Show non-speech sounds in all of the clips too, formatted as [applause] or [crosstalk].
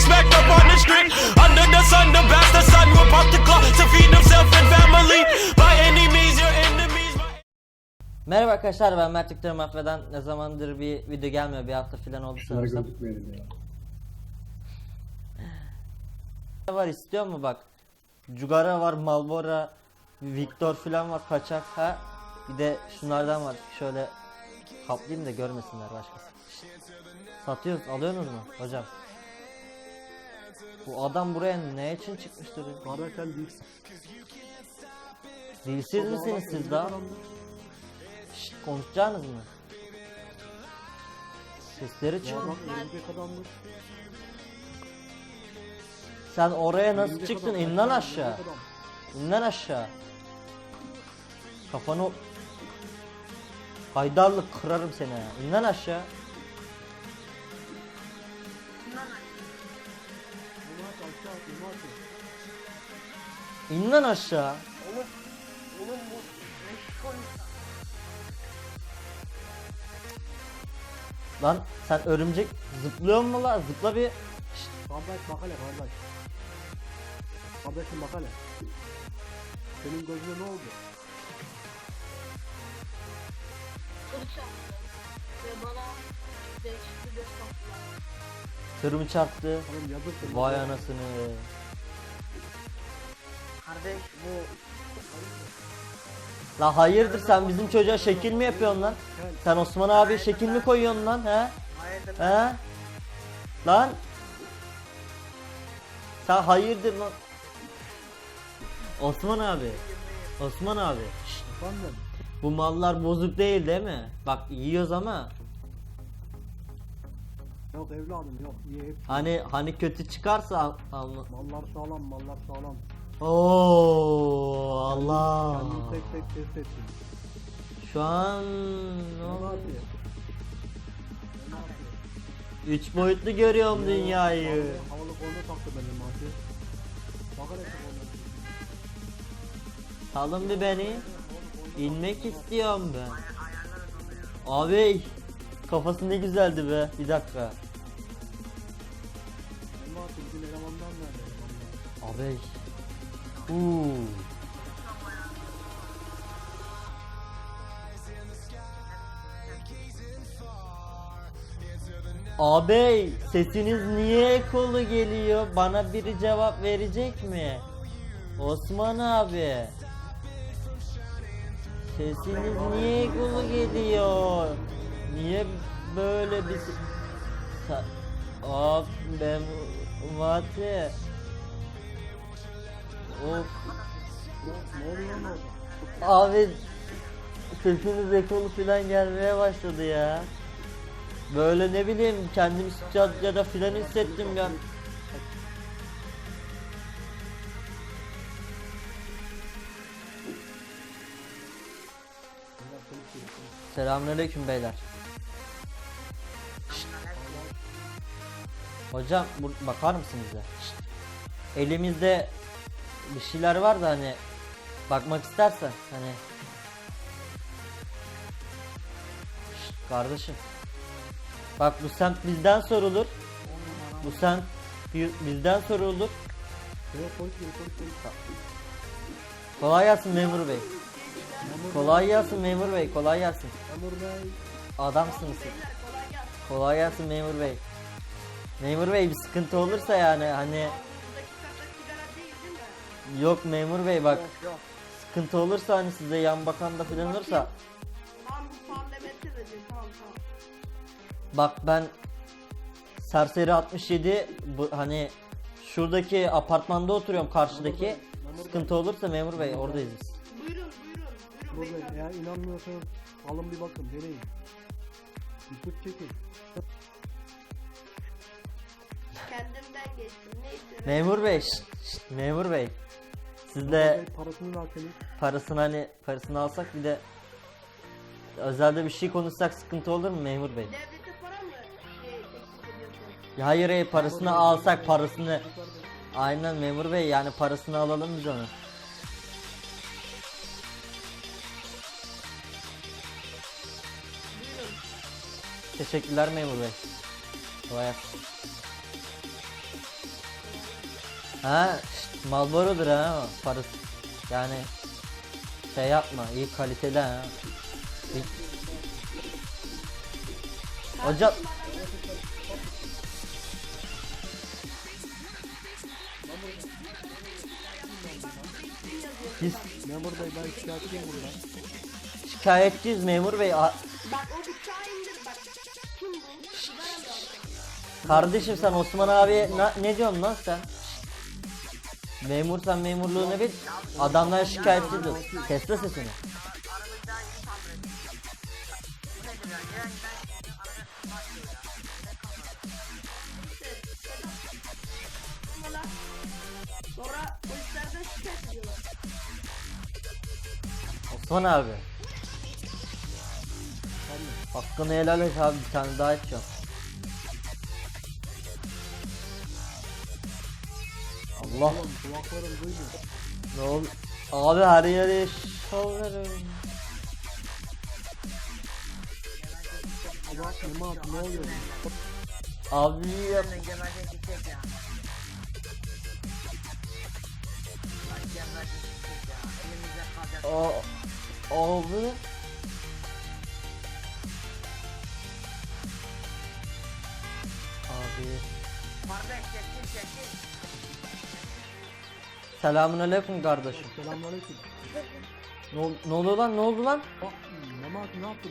respect up on the street. Under the sun, the bastard son will pop the clock to feed himself and family. By any means, your enemies. Merhaba arkadaşlar ben Mert Yüktürk Mafya'dan ne zamandır bir video gelmiyor bir hafta falan oldu Şunları sanırsam. gözükmeyelim ya. Ne var istiyor mu bak? Cugara var, Malbora, Victor falan var kaçak ha. Bir de şunlardan var. Şöyle kaplayayım da görmesinler başkası. Satıyoruz, alıyorsunuz mu hocam? Bu adam buraya ne için çıkmıştır? sen değilsin. Dilsiz misiniz siz daha? Şşt, konuşacaksınız mı? Sesleri örümcek adammış. Sen oraya nasıl Örümcek çıktın? adam, İn lan örümcek aşağı. adam. İn lan aşağı. Kafanı Haydarlık kırarım seni ha. İn lan aşağı. Aşağı. İn lan aşağı. Lan sen örümcek zıplıyor mu lan? Zıpla bir. Şşt, Kardeş bak hele kardeş. Kardeşim bak hele. Senin gözüne ne oldu? Fırçattı ve bana değişik bir göz taktılar. tır mı çarptı? Oğlum yazık. Vay anasını. Kardeş bu La hayırdır sen bizim çocuğa şekil mi yapıyorsun lan? Sen Osman abi şekil mi koyuyorsun lan he? hayırdır He? Lan? Sen hayırdır lan? Osman abi. Osman abi. şşt, Efendim? bu mallar bozuk değil değil mi? Bak yiyoruz ama Yok evladım yok. Hep. hani hani kötü çıkarsa al, al- Mallar sağlam mallar sağlam. Oo Allah. Kendini tek tek test ettim. Şu an Ne yapıyor? Ne yapıyor? üç boyutlu görüyorum dünyayı. Havalı, koluna taktı benim Mati. Bak hele şu koluna. Salın bir beni. İnmek istiyorum ben. Abi kafası ne güzeldi be. Bir dakika. Nerede elemandan? Abi. Uuu. Abi sesiniz niye ekolu geliyor? Bana biri cevap verecek mi? Osman abi. Sesiniz niye ekolu geliyor? Niye böyle bir... Of ben Mati. Of abi sesiniz ekolu falan gelmeye başladı ya. Böyle ne bileyim kendimi sıcakça filan hissettim ya. Selamünaleyküm beyler. Hocam bakar ya? Şşt. Elimizde bir şeyler var da hani bakmak istersen hani Şşt, kardeşim bak bu semt bizden sorulur bu semt bi- bizden sorulur kolay gelsin memur bey kolay gelsin memur bey kolay gelsin Onur Bey. adamsınız siz. kolay gelsin memur bey memur bey bir sıkıntı olursa yani hani buradaki kaçak sigara değil değil mi? yok memur bey bak Yok yok. sıkıntı olursa hani size yan bakan da falan olursa. Bak ben Serseri 67 bu hani şuradaki apartmanda oturuyorum karşıdaki. Sıkıntı olursa memur bey oradayız biz. Buyurun buyurun buyurun beyefendi. eğer inanmıyorsanız alın bir bakın deneyin. Bir tut çekin. Kendimden geçtim neyse. Memur bey şşt, şşt, memur bey. Sizde Bey parasını verseniz. parasını hani parasını alsak bir de özelde bir şey konuşsak sıkıntı olur mu memur bey? Devlete para mı şey ediyorsun? Ya hayır hayır parasını alsak parasını aynen memur bey yani parasını alalım biz onu. Teşekkürler memur bey. Kolay gelsin. Ha, şşt, Marlboro'dur ha parası. Yani şey yapma, iyi kaliteli ha. İyi- Hocam biz Memur bey ben şikayetçiyim buradan. şikayetçiyiz memur bey. A- Bak o bıçağı indir bak. Kim bu? Sigara mı aldın? Kardeşim sen Osman abiye na- ne diyorsun lan sen? Memur sen memurluğunu bil. Adamlar şikayetçi lan sesini. Osman abi. Hakkını helal et abi bir tane daha içiyorum. Allah Oğlum kulaklarım duymuyor. ne oldu? Abi her yere şovlarım. Bak Memo abi ne oluyor? Abi yap. O abi. Abi. Selamun aleyküm kardeşim. Selamünaleyküm. Ne, ol- ne oluyor lan ne oldu lan? Bak abi ne yaptı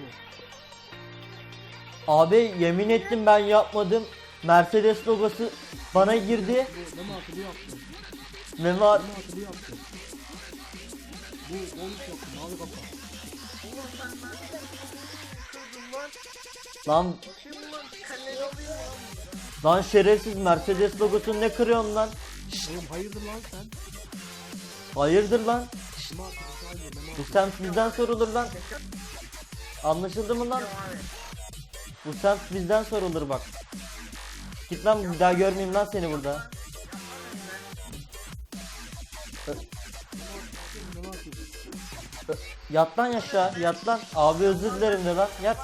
bu? Abi yemin ettim ben yapmadım. Mercedes logosu bana girdi. Memo abi bu yaptı. Memo abi bu yaptı. Bu olmuş yaptı mavi kafa. lan Lan şerefsiz Mercedes logosunu ne kırıyorsun lan? Oğlum hayırdır lan sen? Hayırdır lan? Bu semt bizden sorulur lan. Anlaşıldı mı lan? Bu semt bizden sorulur bak. Git lan bir daha görmeyeyim lan seni burada. Yat lan aşağı yat lan. Abi özür dilerim de lan yat.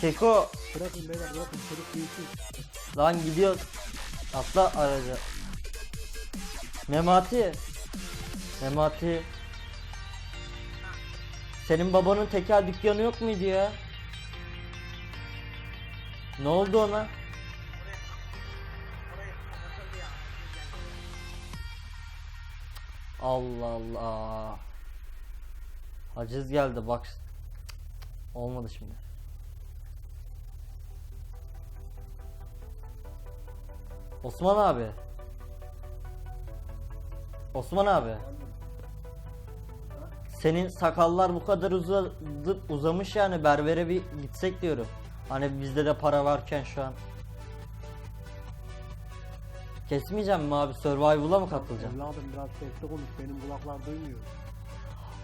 Keko Bırakın beyler bırakın çocuk büyüsün. lan gidiyor. Atla araca. Memati. Memati. Senin babanın tekel dükkanı yok muydu ya? Ne oldu ona? Allah Allah. Haciz geldi bak. Olmadı şimdi. Osman abi. Osman abi. Senin sakallar bu kadar uzadı, uzamış yani berbere bir gitsek diyorum. Hani bizde de para varken şu an. Kesmeyeceğim mi abi? Survival'a mı katılacağım? Evladım biraz sesli konuş benim kulaklar duymuyor.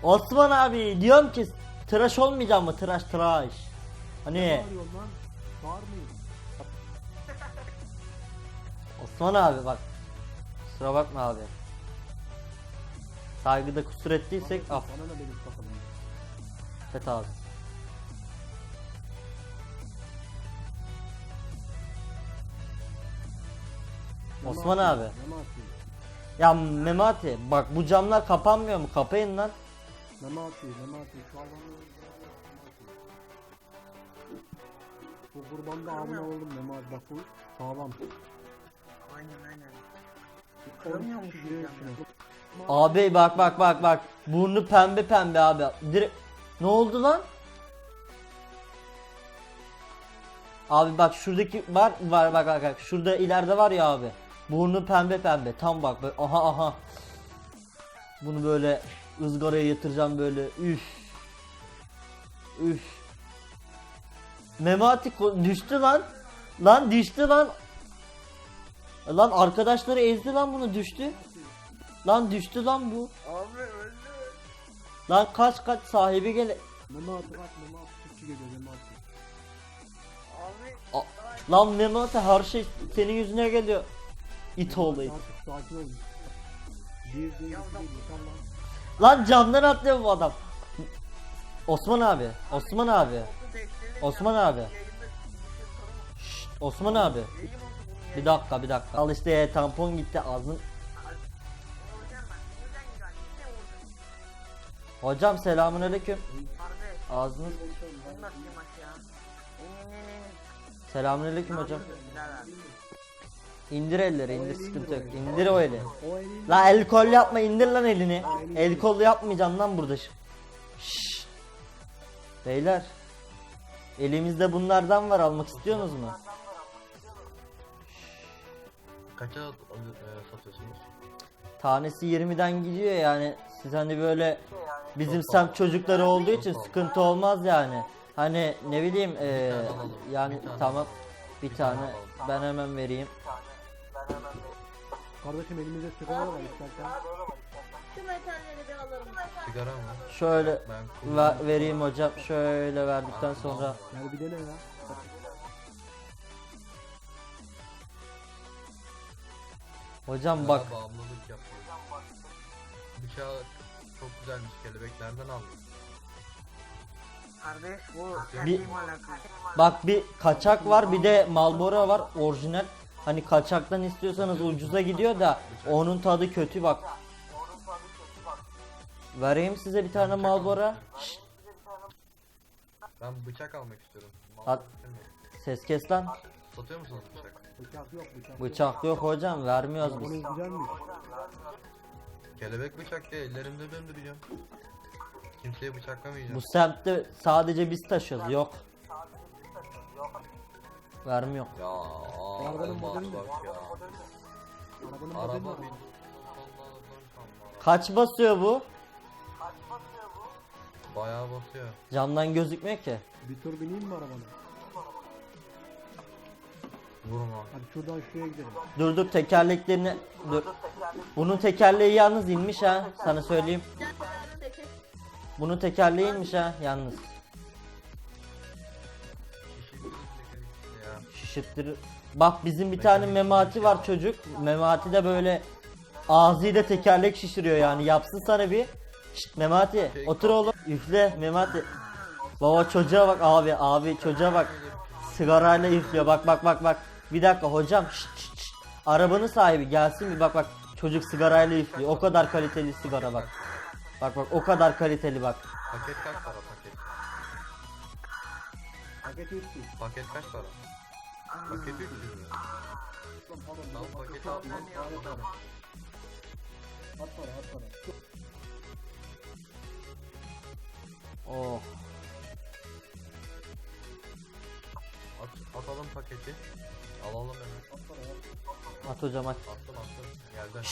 Osman abi diyorum ki tıraş olmayacağım mı? Tıraş tıraş. Hani Bağırıyorsun lan. [laughs] Osman abi bak. Kusura bakma abi. Saygıda kusur ettiysek af. Bana ne benim sakalım. Et abi. Osman abi. Memo abi. Ya Memati bak bu camlar kapanmıyor mu? Kapayın lan. Memo abi. Şu an Bu kurbanda abone oldum Memo abi. Bak bu sağlam. Aynen aynen. Kıramıyor musun giriyor camları? Abi bak bak bak bak. Burnu pembe pembe abi. Dire ne oldu lan? Abi bak şuradaki var var bak bak bak. Şurada ileride var ya abi. Burnu pembe pembe. Tam bak böyle aha aha. Bunu böyle ızgaraya yatıracağım böyle. Üf. Üf. Memati düştü lan. Lan düştü lan. Lan arkadaşları ezdi lan bunu düştü. Lan düştü lan bu. Abi öldü. Lan kaç kaç sahibi gele. Bak Memo abi Türkçe geliyor Memo abi. Abi. A- Lan Memati her şey senin yüzüne geliyor. İt oğlu it. Sakin olun. Bir değil, lan. Camdan atlıyor bu adam. Osman abi. Osman abi. Osman abi. Şşt, Osman abi. Bir dakika bir dakika. Al işte tampon gitti ağzın. Hocam selamünaleyküm. Ağzınız. Selamünaleyküm hocam. İndir elleri indir sıkıntı yok. İndir o eli. La el kol yapma indir lan elini. El kol yapmayacağım lan burada. Şşş. Beyler. Elimizde bunlardan var almak istiyorsunuz mu? Kaça e, satıyorsunuz? Tanesi 20'den gidiyor yani. Siz hani böyle bizim semt çocukları olduğu için sıkıntı olmaz yani. Hani ne bileyim alalım, yani tamam bir tane ben hemen vereyim. Kardeşim elimizde sigara var istersen. Şu metalleri bir alırım. Sigara mı? Şöyle Ben ve- vereyim hocam. Şöyle verdikten sonra Gel bir dene ya. hocam bak Bak. bağımlılık yapıyor. Bıçağı çok güzelmiş. Kelebeklerden aldım. Kardeş bu Bir-. Bak bir kaçak var bir de Marlboro var orijinal. Hani kaçaktan istiyorsanız ucuza gidiyor da onun tadı kötü bak. Vereyim size bir tane Marlboro. Şşt, Ben bıçak almak istiyorum. At. ses kes lan. Satıyor musunuz bıçak? Bıçak yok bıçak. Bıçak yok hocam vermiyoruz biz. Kelebek bıçak diye ellerimde döndüreceğim. Kimseye bıçaklamayacağım. Bu semtte sadece biz taşıyoruz yok. Vermiyor. Ya Arabanın modeli ne? Arabanın Araba modeli bin. var. Allah Allah. Kaç basıyor bu? Bayağı basıyor. Camdan gözükmüyor ki. Bir tur bineyim mi arabana? Vurma. Hadi şuradan şuraya gidelim. Dur dur tekerleklerini dur. Bunun tekerleği yalnız inmiş ha sana söyleyeyim. Bunun tekerleği inmiş ha yalnız. Şişittir. Bak bizim bir tane memati var çocuk. Memati de böyle ağzıyla tekerlek şişiriyor yani. Yapsın sana bir. Şşt Memati otur oğlum. Üfle Memati. Baba çocuğa bak abi abi çocuğa bak. Sigarayla üflüyor bak bak bak bak. Bir dakika hocam şşt şşt şşt. Arabanın sahibi gelsin bir bak bak. Çocuk sigarayla üflüyor. O kadar kaliteli sigara bak. Bak bak o kadar kaliteli bak. Paket kaç para paket? Paket üstü. Paket kaç para? Paket 300 mü? Tamam paket al. At para at para. Oh. At, atalım paketi. Alalım hemen. At hocam at. Attım attım. Geldi.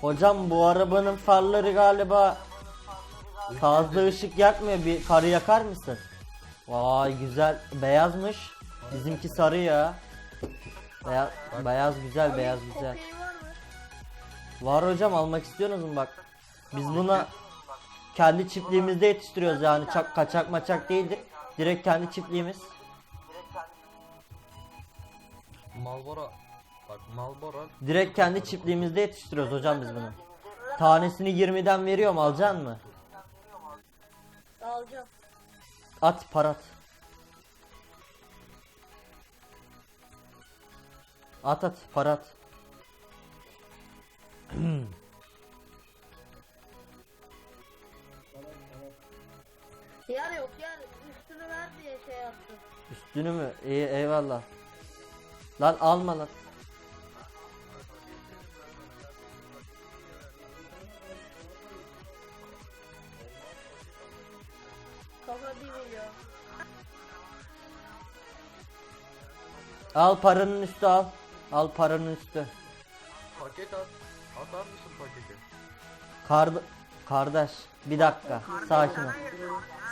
Hocam bu arabanın farları galiba fazla ışık yakmıyor. Bir farı yakar mısın? Vay güzel. Beyazmış. Bizimki sarı ya. Beyaz, beyaz güzel, beyaz güzel. Var mı? Var hocam almak istiyorsunuz mu bak? Biz buna kendi çiftliğimizde yetiştiriyoruz yani çak, kaçak maçak değildir. Direkt kendi çiftliğimiz. Malbora. Bak Malbora. Direkt kendi çiftliğimizde yetiştiriyoruz hocam biz bunu. Tanesini 20'den veriyorum alacaksın mı? Alacağım. At parat. At at parat. Yer yok yer. Üstünü ver diye şey yaptım. Üstünü mü? İyi eyvallah. Lan alma lan. Al paranın üstü al. Al paranın üstü. Paket at. Atar mısın paketi? Kard kardeş bir dakika sakin ol.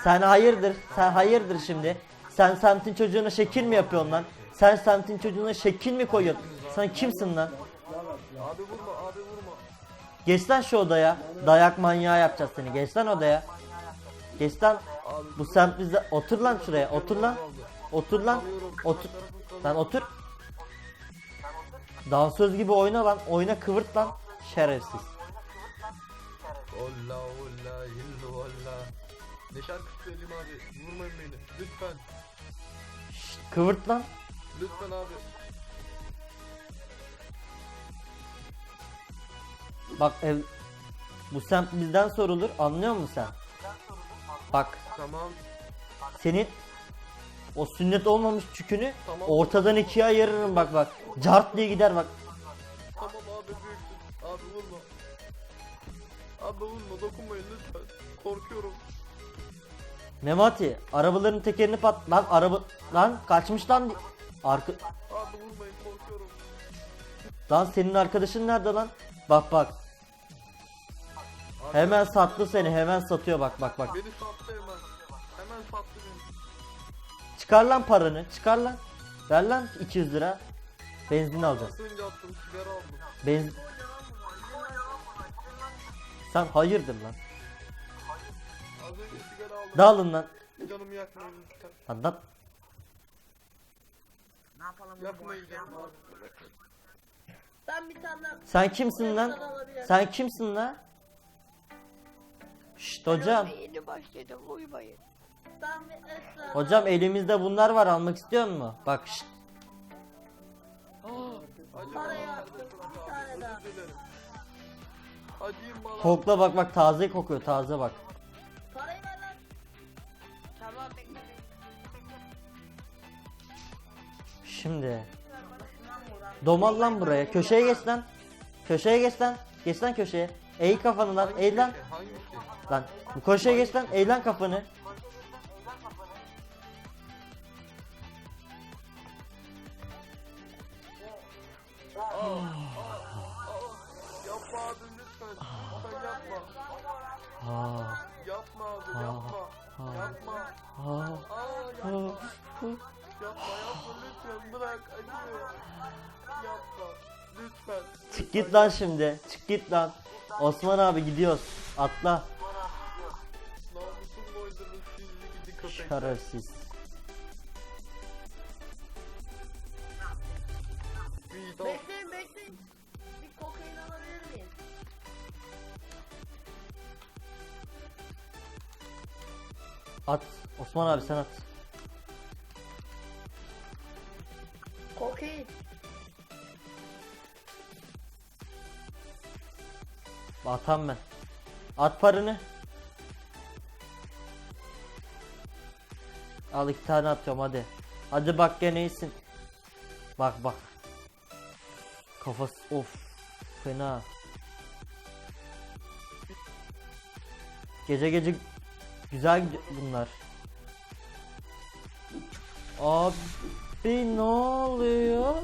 Sen hayırdır? Sen hayırdır şimdi? Sen semtin çocuğuna şekil mi yapıyorsun lan? Sen semtin çocuğuna şekil mi koyuyorsun? Sen kimsin lan? Abi vurma abi vurma. Geç lan şu odaya. Dayak manyağı yapacağız seni. Geç lan odaya. Geç lan. Bu semt bizde. Otur lan şuraya. Otur lan. Otur lan. Otur. Lan otur. Dansöz gibi oyna lan. Oyna kıvırt lan. Şerefsiz. Olla olla illu olla. Ne şarkı söyleyeyim abi? Vurmayın beni. Lütfen. Şşt, kıvırt lan. Lütfen abi. Bak ev bu semt bizden sorulur. Anlıyor musun sen? Bak Tamam. senin o sünnet olmamış çükünü Tamam. ortadan ikiye ayırırım bak bak. Cart diye gider bak. Tamam abi büyüksün. Abi vurma. Abi vurma dokunmayın lütfen. Korkuyorum. Memati arabaların tekerini pat lan araba lan kaçmış lan arka Abi vurmayın korkuyorum. lan senin arkadaşın nerede lan bak bak Abi, hemen sattı seni hemen satıyor bak bak bak Beni sattı hemen. Çıkar lan paranı çıkar lan ver lan 200 lira benzin attım sigara aldım. benzin sen hayırdır lan Az önce sigara aldım. dağılın lan Canımı yakmayın lütfen. lan lan Ne yapalım? boş canımı. Ben bir tane sen kimsin lan sen kimsin lan Şşt hocam Yeni başladım uyumayın. Hocam elimizde bunlar var almak istiyor musun bak şşt kokla bak bak taze kokuyor taze bak. Şimdi Domal lan buraya. Köşeye geç lan. Köşeye geç lan. Geç lan köşeye. Eğ kafanı lan. Eğ lan. Lan. Bu köşeye geç lan. Eğ lan kafanı. Git lan şimdi. Çık git lan. Osman abi gidiyoruz. Atla. Namusum gidi köpek. Şerefsiz. Bekleyin bekleyin. Bir kokain alabilir miyim? At. Osman abi sen at. Atam ben. At paranı. Al iki tane atıyorum hadi. Hadi bak gene iyisin. Bak bak. Kafası of fena. Gece gece güzel bunlar. Abi ne oluyor?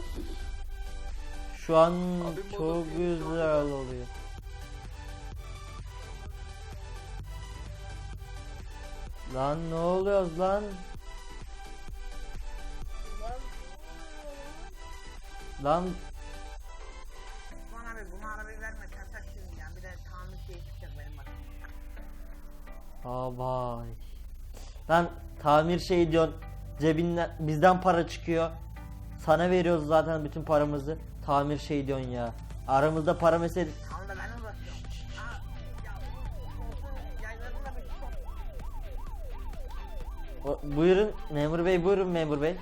Şu an Abi çok güzel oluyor. Lan ne oluyor lan? Lan Osman abi bunu arabayı verme kaçak şimdi ya. Bir de tamir şeyi çıkacak benim bak. Abay. Lan tamir şey diyorsun. Cebinden bizden para çıkıyor. Sana veriyoruz zaten bütün paramızı. Tamir şey diyorsun ya. Aramızda para meselesi. Buyurun memur bey buyurun memur bey.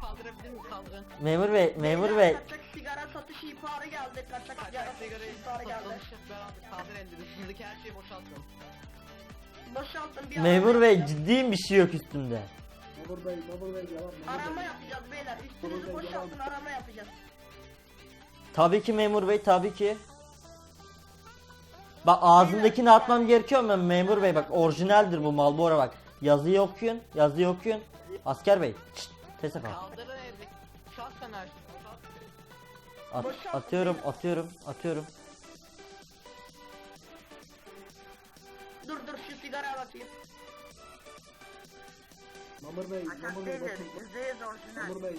Kaldırabilir? Kaldırın. Memur bey memur bey. Kaçak sigara satış ihbarı geldi. Kaçak sigara Kaçak sigarayı ihbarı geldi. satılmış beraber kaldır elleri. Üstündeki her şeyi boşaltın. Boşaltın bir Memur arama bey yapacağız. ciddi bir şey yok üstünde. Memur Bey, Memur Bey yalan. Memur Arama Bey. yapacağız beyler. Üstünüzü boşaltın arama yapacağız. Tabii ki memur bey tabii ki. Bak ağzındakini atmam gerekiyor mu memur bey bak orijinaldir bu Marlboro bak. Yazıyı okuyun yazıyı okuyun. Asker bey şşt, tese kal. Kaldırın elleri. Boşalt sen her. At, atıyorum atıyorum atıyorum. Dur dur şu sigaraya bakayım. Memur Bey, Kaçak Memur Bey değil de bakın. yüzde yüz orijinal. Memur Bey.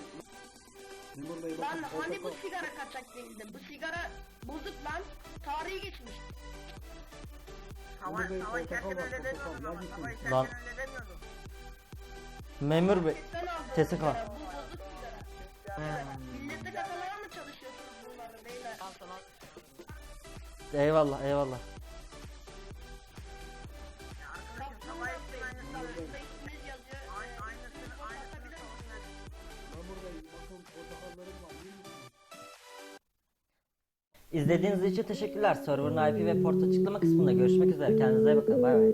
Memur Bey Lan bakın. hani bu sigara kaçak değildi. Bu sigara bozuk lan. Tarihi geçmiş. Tava, tava içerken öyle demiyordun ama. Tava Lan. içerken öyle demiyordun. Memur bey. Ben. TSK. Bu bozuk kafalara mı çalışıyorsunuz bunları beyler? Eyvallah eyvallah. İzlediğiniz için teşekkürler. Server'ın IP ve port açıklama kısmında görüşmek üzere. Kendinize iyi bakın. Bay bay.